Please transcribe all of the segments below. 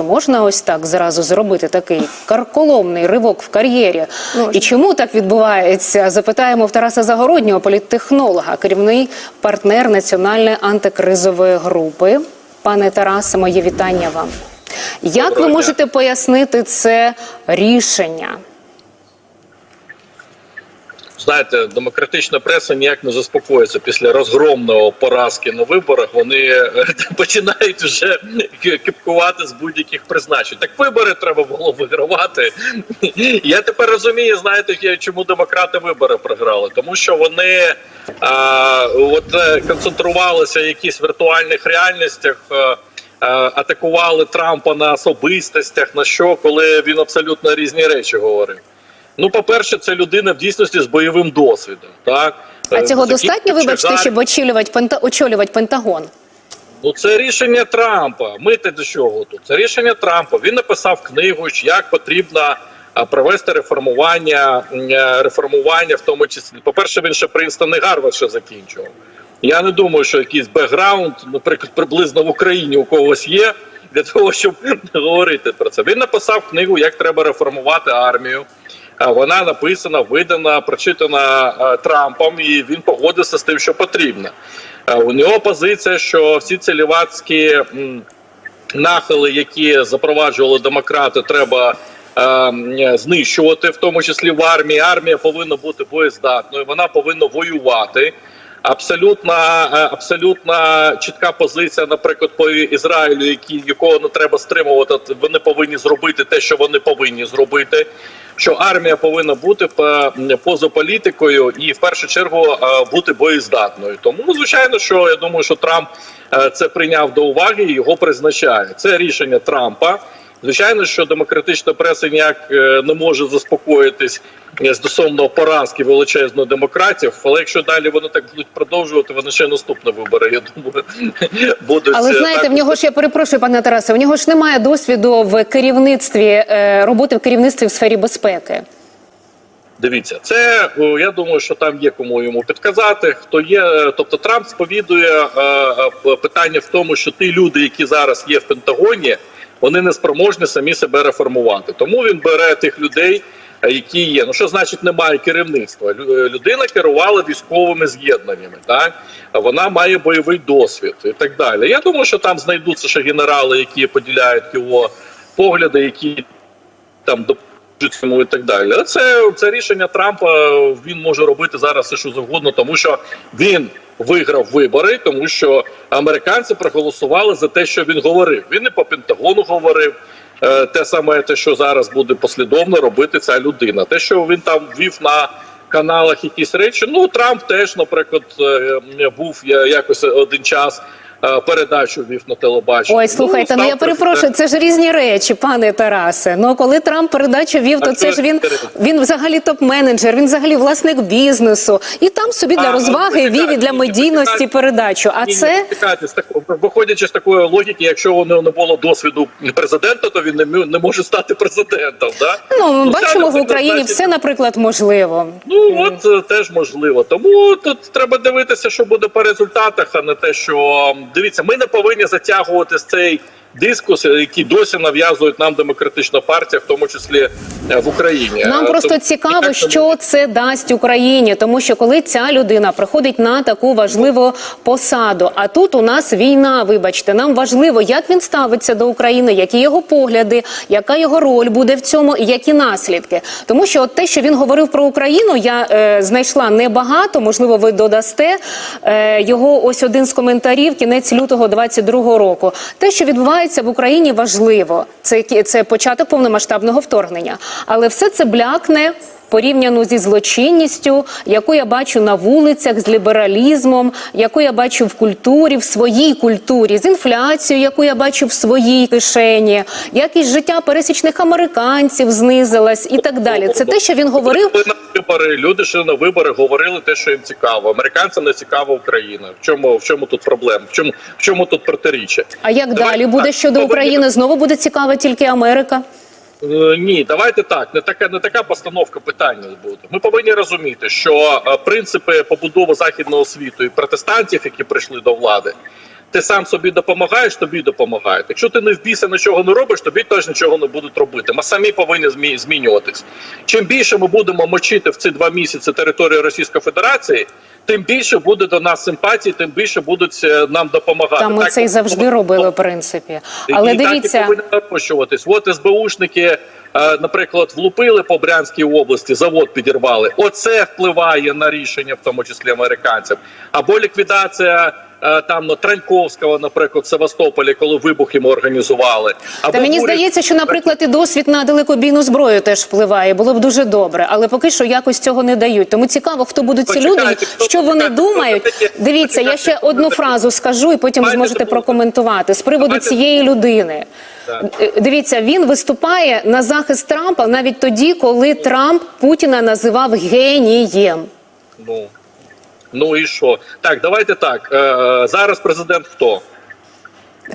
Чи можна ось так зразу зробити такий карколомний ривок в кар'єрі? І чому так відбувається? Запитаємо в Тараса Загороднього, політтехнолога, керівний партнер національної антикризової групи. Пане Тарасе, моє вітання вам. Як ви можете пояснити це рішення? Знаєте, демократична преса ніяк не заспокоїться після розгромного поразки на виборах. Вони е, починають вже кипкувати з будь-яких призначень. Так вибори треба було вигравати. Я тепер розумію, знаєте, чому демократи вибори програли, тому що вони а, от е, концентрувалися в якихось віртуальних реальностях. е, Атакували Трампа на особистостях, на що, коли він абсолютно різні речі говорив. Ну, по-перше, це людина в дійсності з бойовим досвідом. Так А Е, цього достатньо, вибачте, гарні- щоб очолювати пента очолювати Пентагон? Ну, це рішення Трампа. Ми те до чого тут? Це рішення Трампа. Він написав книгу, як потрібно провести реформування, е, реформування, в тому числі. По-перше, він ще Принстон і Гарвард ще закінчував. Я не думаю, що якийсь бекграунд, наприклад, приблизно в Україні у когось є для того, щоб говорити про це. Він написав книгу, як треба реформувати армію. Вона написана, видана, прочитана е, Трампом, і він погодився з тим, що потрібно. Е, У нього позиція, що всі ці лівацькі нахили, які запроваджували демократи, треба е, знищувати, в тому числі в армії. Армія повинна бути боєздатною, вона повинна воювати. Абсолютно, е, абсолютно чітка позиція, наприклад, по Ізраїлю, які якого не треба стримувати. Вони повинні зробити те, що вони повинні зробити. Що армія повинна бути поза політикою і в першу чергу е, бути боєздатною. Тому звичайно, що я думаю, що Трамп е, це прийняв до уваги і його призначає. Це рішення Трампа. Звичайно, що демократична преса ніяк е, не може заспокоїтись е, стосовно поразки величезної демократів. Але якщо далі вони так будуть продовжувати, вони ще наступні вибори. Я думаю, будуть Але знаєте, так в нього ж я перепрошую, пане Тарасе, в нього ж немає досвіду в керівництві е, роботи в керівництві в сфері безпеки. Дивіться, це я думаю, що там є кому йому підказати. Хто є, тобто Трамп сповідує е, питання в тому, що ті люди, які зараз є в Пентагоні, вони не спроможні самі себе реформувати. Тому він бере тих людей, е, які є. Ну що значить немає керівництва? Е, Людина керувала військовими з'єднаннями. Так вона має бойовий досвід і так далі. Я думаю, що там знайдуться ще генерали, які поділяють його погляди, які там йому і так далі. Це, це рішення Трампа. Він може робити зараз все, що завгодно, тому що він виграв вибори, тому що американці проголосували за те, що він говорив. Він і по Пентагону говорив. Е, Те саме, те, що зараз буде послідовно робити ця людина. Те, що він там вів на каналах якісь речі. Ну Трамп теж, наприклад, е, був якось один час. Е, Передачу вів на телебаченні. Ой, слухайте, ну став я перепрошую, це ж різні речі, пане Тарасе. Ну коли Трамп передачу вів, то А це ж він він взагалі топ-менеджер, він взагалі власник бізнесу, і там собі для А, розваги ну, вів і для медійності передачу. А Ні, це виходячи з такої логіки, якщо у нього не було досвіду президента, то він не, не може стати президентом. Да? ну ми це, бачимо в Україні все, наприклад, можливо. Ну от е, теж можливо. Тому тут треба дивитися, що буде по результатах, а не те, що дивіться, ми не повинні затягувати цей дискус, який досі нав'язують нам демократична партія, в тому числі е, в Україні. Нам Е, просто тому цікаво, не що це дасть Україні, тому що коли ця людина приходить на таку важливу посаду, а тут у нас війна, вибачте, нам важливо, як він ставиться до України, які його погляди, яка його роль буде в цьому, і які наслідки. Тому що от те, що він говорив про Україну, я е, знайшла небагато. Можливо, ви додасте е, його. Ось один з коментарів, кінець лютого 22-го року. Те, що відбувається в Україні, важливо. Це це початок повномасштабного вторгнення, але все це блякне. Порівняно зі злочинністю, яку я бачу на вулицях, з лібералізмом, яку я бачу в культурі, в своїй культурі, з інфляцією, яку я бачу в своїй кишені, якість життя пересічних американців знизилась і так далі. Це те, що він говорив. Люди на вибори, люди ще на вибори говорили те, що їм цікаво. Американцям не цікава Україна. В чому в чому тут проблема? В чому в чому тут протиріччя? А як Давайте далі буде щодо України? Знову буде цікава тільки Америка. Е, Ні, давайте так. Не така не така постановка питання буде. Ми повинні розуміти, що е, принципи побудови західного світу і протестантів, які прийшли до влади, Ти сам собі допомагаєш, тобі допомагають. Якщо ти не в нічого не робиш, тобі теж нічого не будуть робити. Ми самі повинні змі- змінюватись. Чим більше ми будемо мочити в ці два місяці територію Російської Федерації, тим більше буде до нас симпатії, тим більше будуть е, нам допомагати. Та ми Так це і завжди робили, в принципі. Але і так і дивіться, нарощуватись. От СБУшники, наприклад, влупили по Брянській області, завод підірвали. Оце впливає на рішення, в тому числі американців. Або ліквідація. е, Там ну, Траньковського, наприклад, в Севастополі, коли вибухи ми організували. Або Та мені уряд- здається, що, наприклад, і досвід на далекобійну зброю теж впливає. Було б дуже добре, але поки що якось цього не дають. Тому цікаво, хто будуть ці люди, хто- що вони почекайте, думають. хто? Дивіться, я ще Почекайте, одну хто фразу скажу, і потім зможете прокоментувати з приводу цієї людини. Е, Дивіться, він виступає на захист Трампа навіть тоді, коли Трамп Путіна називав генієм. Ну, ну і що? Так, давайте так. Е, зараз президент хто?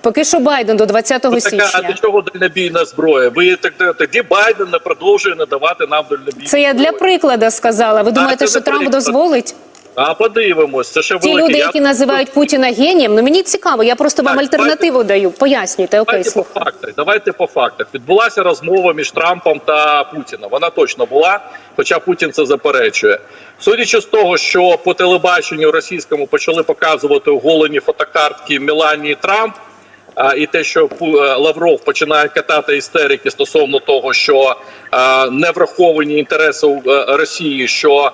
Поки що Байден до 20 Ну, така, а січня. до чого дальнобійна зброя? Ви так тоді Байден не продовжує надавати нам дальнобійну Це я для прикладу сказала. Ви думаєте, що Трамп приклад. дозволить? А подивимось, це ще Ті великі. люди, Я- які називають Путіна генієм, ну мені цікаво, я просто вам Так, альтернативу даю. Пояснюйте, окей, Давайте по фактах. Давайте по фактах. Відбулася розмова між Трампом та Путіном. Вона точно була, хоча Путін це заперечує. Судячи з того, що по телебаченню російському почали показувати оголені фотокартки Меланії Трамп. А, і те, що е, Лавров починає катати істерики стосовно того, що е, не враховані інтереси е, Росії, що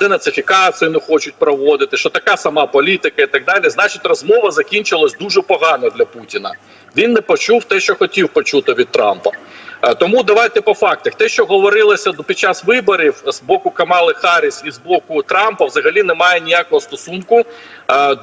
денацифікацію не хочуть проводити, що така сама політика і так далі. Значить, розмова закінчилась дуже погано для Путіна. Він не почув те, що хотів почути від Трампа. Тому давайте по фактах. Те, що говорилося під час виборів з боку Камали Харріс і з боку Трампа, взагалі немає ніякого стосунку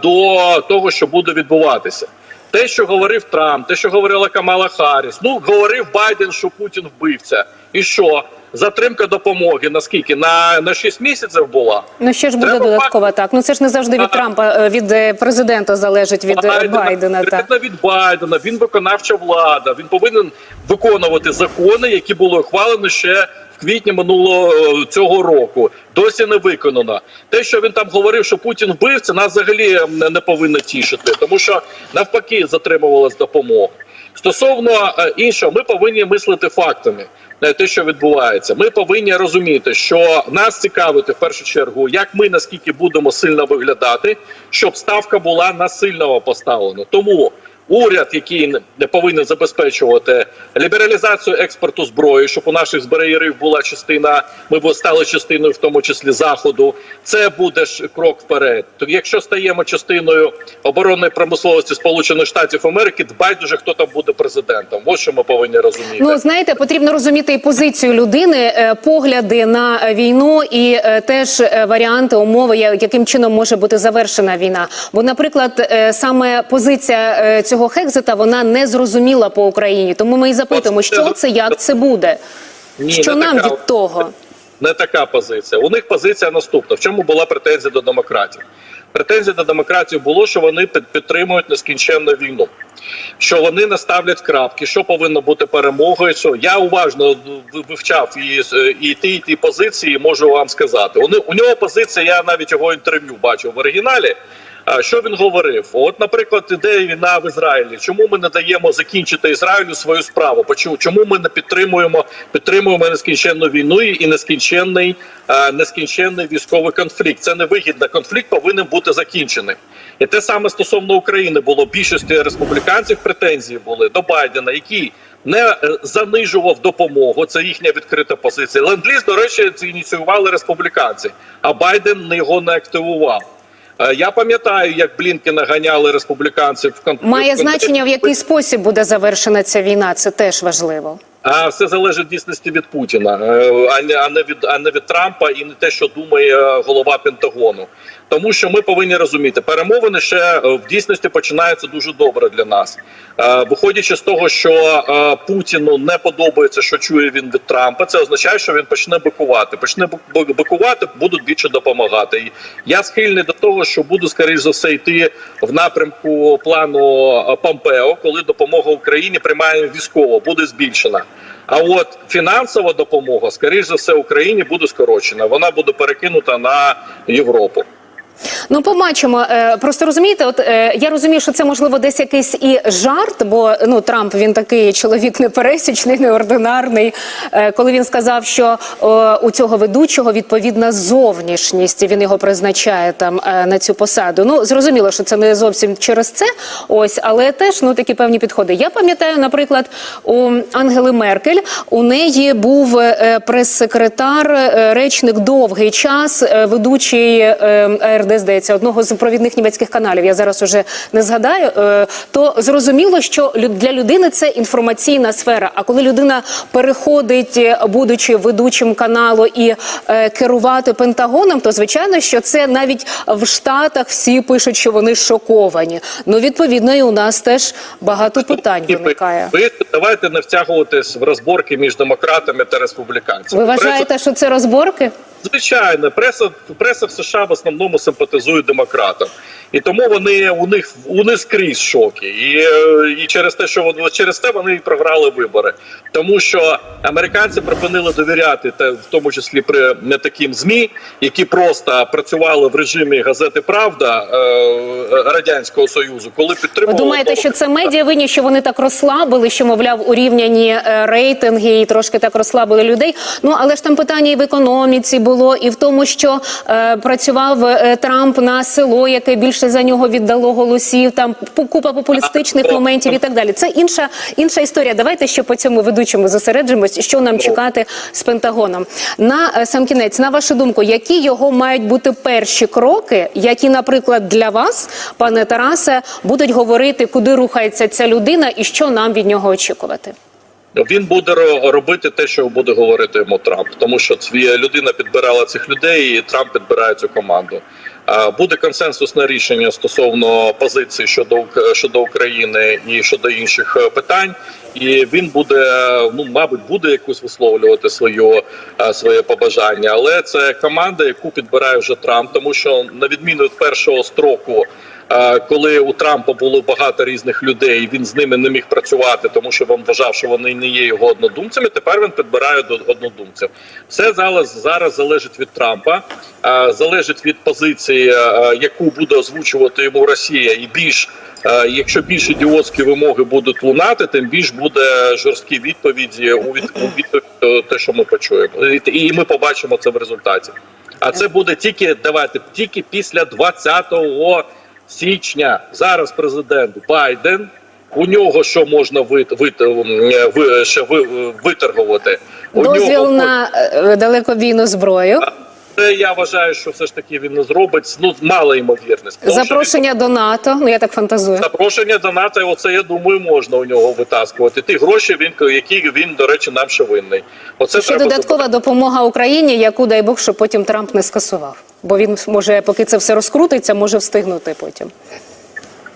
до того, що буде відбуватися. Те, що говорив Трамп, те, що говорила Камала Харріс, ну говорив Байден, що Путін вбивця. І що? Затримка допомоги наскільки? На, на 6 місяців була. Ну ще ж буде Треба додаткова так. Ну це ж не завжди від А. Трампа, е, від е, президента залежить від е, Байдена. Так. від Байдена. Він виконавча влада. Він повинен виконувати закони, які були ухвалені ще квітні минулого е, цього року. Досі не виконано. Те, що він там говорив, що Путін вбивця, нас взагалі не повинно тішити, тому що навпаки затримувалась допомога. Стосовно е, іншого, ми повинні мислити фактами. е, Те, що відбувається, ми повинні розуміти, що нас цікавити в першу чергу, як ми наскільки будемо сильно виглядати, щоб ставка була на сильного поставлена. Тому уряд, який не- не повинен забезпечувати лібералізацію експорту зброї, щоб у наших зброярів була частина, ми стали частиною, в тому числі заходу. Це буде ж крок вперед. То якщо стаємо частиною оборонної промисловості Сполучених Штатів Америки, дбайте вже хто там буде президентом. Ось що ми повинні розуміти. Ну знаєте, потрібно розуміти і позицію людини, е, погляди на війну і е, теж е, варіанти, умови, яким чином може бути завершена війна. Бо, наприклад, саме позиція е, цього хекзита вона не зрозуміла по Україні. Тому ми і запитуємо, що це, як це буде, Ні, що нам така. від того. не така позиція. У них позиція наступна. В чому була претензія до демократів? Претензія до демократів було, що вони під- підтримують нескінченну війну, що вони не ставлять крапки, що повинно бути перемогою. Що я уважно вивчав і, і ті, і ті позиції, можу вам сказати. У, ни- у нього позиція, я навіть його інтерв'ю бачив в оригіналі. Що він говорив? От, наприклад, іде війна в Ізраїлі. Чому ми не даємо закінчити Ізраїлю свою справу? Чому ми не підтримуємо підтримуємо нескінченну війну і нескінченний, е, нескінченний військовий конфлікт? Це невигідно. Конфлікт повинен бути закінчений. І те саме стосовно України було більшості республіканців претензії були до Байдена, який не е, занижував допомогу. Це їхня відкрита позиція. Ленд-ліз, до речі, це ініціювали республіканці, а Байден його не активував. Е, Я пам'ятаю, як Блінкена ганяли республіканців в кон- Має значення в який спосіб буде завершена ця війна. Це теж важливо. А все залежить дійсності від Путіна, е, а не від а не від Трампа і не те, що думає е, голова Пентагону. Тому що ми повинні розуміти, перемовини ще е, в дійсності починаються дуже добре для нас. Виходячи з того, що Путіну не подобається, що чує він від Трампа, це означає, що він почне бикувати. Почне бик- бикувати, будуть більше допомагати. І я схильний до того, що буду скоріш за все йти в напрямку плану Помпео, коли допомога Україні приймає військово, буде збільшена. А от фінансова допомога, скоріш за все, Україні буде скорочена. Вона буде перекинута на Європу. Ну, побачимо. Е, Просто розумієте, от е, я розумію, що це можливо десь якийсь і жарт, бо ну Трамп він такий чоловік непересічний, неординарний. Е, Коли він сказав, що у цього ведучого відповідна зовнішність, він його призначає там на цю посаду. Ну зрозуміло, що це не зовсім через це. Ось, але теж ну такі певні підходи. Я пам'ятаю, наприклад, у Ангели Меркель у неї був прес-секретар, речник довгий час, ведучий е, АРД, здається, одного з провідних німецьких каналів. Я зараз уже не згадаю. Е, То зрозуміло, що для людини це інформаційна сфера. А коли людина переходить, е, будучи ведучим каналу, і е, керувати Пентагоном, то звичайно, що це навіть в Штатах всі пишуть, що вони шоковані. Ну відповідно, і у нас теж багато питань виникає. Ви давайте не втягуватись в розборки між демократами та республіканцями. Ви вважаєте, що це розборки? Звичайно, преса преса в США в основному симпатизує демократам, і тому вони у них у них скрізь шоки, і, е, і через те, що вони через те вони і програли вибори, тому що американці припинили довіряти, та в тому числі при не таким змі, які просто працювали в режимі газети Правда е, радянського союзу, коли Ви підтримували думаєте, що це медіа винні, що вони так розслабили, що мовляв урівняні е, рейтинги і трошки так розслабили людей? Ну але ж там питання і в економіці було, і в тому, що е, працював е, Трамп на село, яке більше за нього віддало голосів. Там купа популістичних моментів і так далі. Це інша інша історія. Давайте ще по цьому ведучому зосереджимось, що нам чекати з Пентагоном. На е, сам кінець, на вашу думку, які його мають бути перші кроки, які, наприклад, для вас, пане Тарасе, будуть говорити, куди рухається ця людина і що нам від нього очікувати? Він буде ро- робити те, що буде говорити йому Трамп, тому що людина підбирала цих людей, і Трамп підбирає цю команду. Буде консенсусне рішення стосовно позиції щодо щодо України і щодо інших е, питань. І він буде, ну мабуть, буде якусь висловлювати свою е, своє побажання, але це команда, яку підбирає вже Трамп, тому що на відміну від першого строку. Коли у Трампа було багато різних людей, він з ними не міг працювати, тому що він вважав, що вони не є його однодумцями. Тепер він підбирає до однодумців. Все зараз зараз залежить від Трампа, залежить від позиції, яку буде озвучувати йому Росія, і більш. Якщо більш ідіотські вимоги будуть лунати, тим більш буде жорсткі відповіді у відповідь те, що ми почуємо, і, ми побачимо це в результаті. А це буде тільки давайте тільки після 20 січня. Зараз президент Байден. У нього що можна вит, вит, ви, ще виторгувати? У Дозвіл нього на е, далекобійну зброю, я вважаю, що все ж таки він не зробить. Ну мала ймовірність. Що запрошення до НАТО. Ну я так фантазую. Запрошення до НАТО, оце я думаю, можна у нього витаскувати. Ті гроші він які він, до речі, нам ще винний. Оце Ще додаткова допомога Україні, яку дай Бог, щоб потім Трамп не скасував. Бо він може, поки це все розкрутиться, може встигнути потім.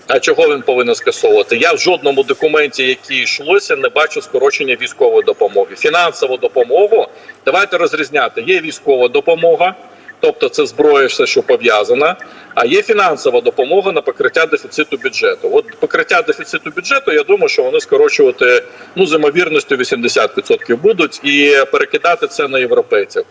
А чого він повинен скасовувати? Я в жодному документі, який йшлося, не бачу скорочення військової допомоги. Фінансову допомогу давайте розрізняти. Є військова допомога, тобто це зброя, все, що пов'язана. А є фінансова допомога на покриття дефіциту бюджету. От покриття дефіциту бюджету, я думаю, що вони скорочувати ну з ймовірністю 80% будуть і перекидати це на європейців.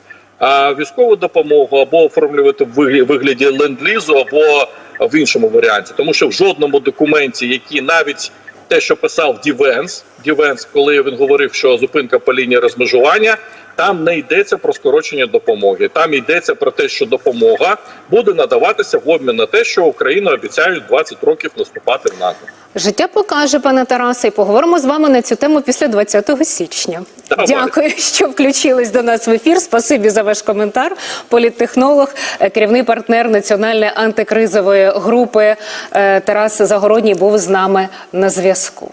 Військову допомогу або оформлювати в вигляді- ленд-лізу, або в іншому варіанті, тому що в жодному документі, який навіть те, що писав Дівенс, Дівенс, коли він говорив, що зупинка по лінії розмежування, там не йдеться про скорочення допомоги. Там йдеться про те, що допомога буде надаватися в обмін на те, що Україна обіцяють 20 років наступати в НАТО. Життя покаже, пане Тарасе, і поговоримо з вами на цю тему після 20 січня. Давай. Дякую, що включились до нас в ефір. Спасибі за ваш коментар. Політтехнолог, е, керівний партнер національної антикризової групи е, Тарас Загородній був з нами на зв'язку.